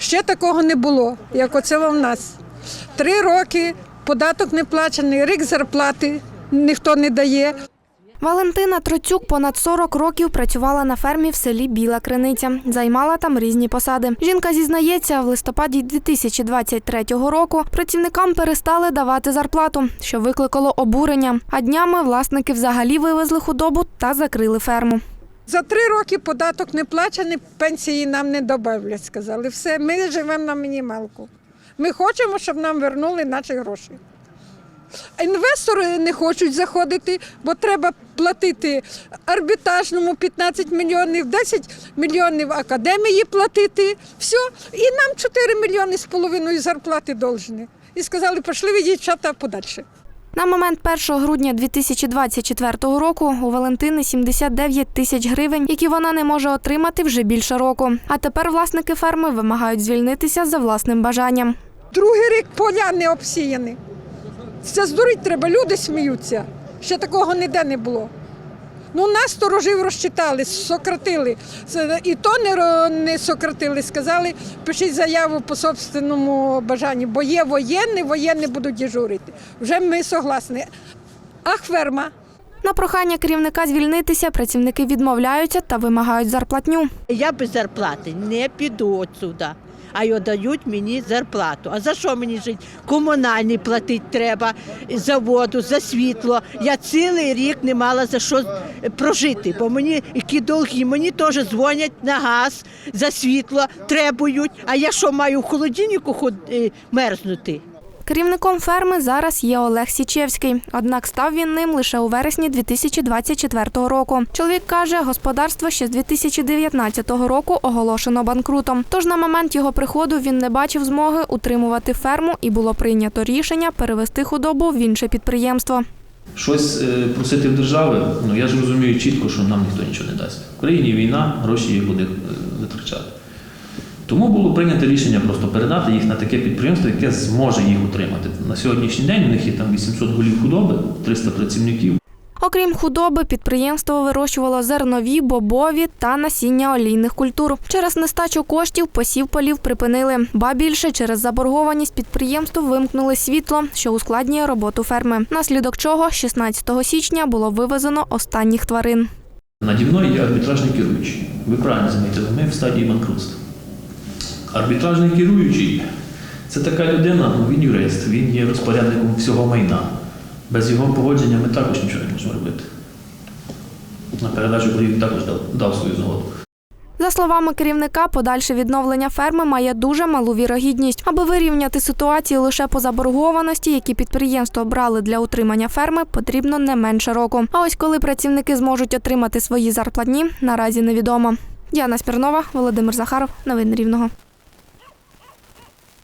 Ще такого не було, як оце в нас. Три роки податок не плачений, рік зарплати ніхто не дає. Валентина Троцюк понад 40 років працювала на фермі в селі Біла Криниця. Займала там різні посади. Жінка зізнається, в листопаді 2023 року працівникам перестали давати зарплату, що викликало обурення. А днями власники взагалі вивезли худобу та закрили ферму. За три роки податок не плачений, пенсії нам не додавлять, сказали. Все, ми живемо на мінімалку. Ми хочемо, щоб нам вернули наші гроші. Інвестори не хочуть заходити, бо треба платити арбітражному 15 мільйонів, 10 мільйонів академії платити. Все. І нам 4 мільйони з половиною зарплати должні. І сказали, пішли ви дівчата подальше. На момент 1 грудня 2024 року у Валентини 79 тисяч гривень, які вона не може отримати вже більше року. А тепер власники ферми вимагають звільнитися за власним бажанням. Другий рік поля не обсіяні. Це здурить треба, люди сміються. Ще такого ніде не було. Ну, нас сторожів розчитали, сократили. І то не, не сократили. Сказали, пишіть заяву по собственному бажанню, бо є воєнні, воєнні будуть дежурити. Вже ми согласні. А ферма? На прохання керівника звільнитися працівники відмовляються та вимагають зарплатню. Я без зарплати не піду отсюда. А й дають мені зарплату. А за що мені жити? Комунальний платити треба за воду, за світло. Я цілий рік не мала за що прожити, бо мені які долги, мені теж дзвонять на газ, за світло требують. А я що маю в холодильнику е, мерзнути? Керівником ферми зараз є Олег Січевський, однак став він ним лише у вересні 2024 року. Чоловік каже, господарство ще з 2019 року оголошено банкрутом. Тож на момент його приходу він не бачив змоги утримувати ферму і було прийнято рішення перевести худобу в інше підприємство. Щось е, просити в держави, ну я ж розумію чітко, що нам ніхто нічого не дасть. В країні війна, гроші є куди е, витрачати. Тому було прийнято рішення просто передати їх на таке підприємство, яке зможе їх утримати. На сьогоднішній день у них є там 800 голів худоби, 300 працівників. Окрім худоби, підприємство вирощувало зернові, бобові та насіння олійних культур. Через нестачу коштів посів полів припинили. Ба більше через заборгованість підприємству вимкнули світло, що ускладнює роботу ферми. Наслідок чого 16 січня було вивезено останніх тварин. Наді мною є арбітражний керуючий. Ви правильно замітили, ми в стадії банкрутства. Арбітражний керуючий це така людина, ну він юрист, він є розпорядником всього майна. Без його погодження ми також нічого не можемо робити. На передачу боргів також дав, дав свою згоду. За словами керівника, подальше відновлення ферми має дуже малу вірогідність. Аби вирівняти ситуацію лише по заборгованості, які підприємство брали для утримання ферми, потрібно не менше року. А ось коли працівники зможуть отримати свої зарплатні, наразі невідомо. Діана Смірнова, Володимир Захаров, новини Рівного.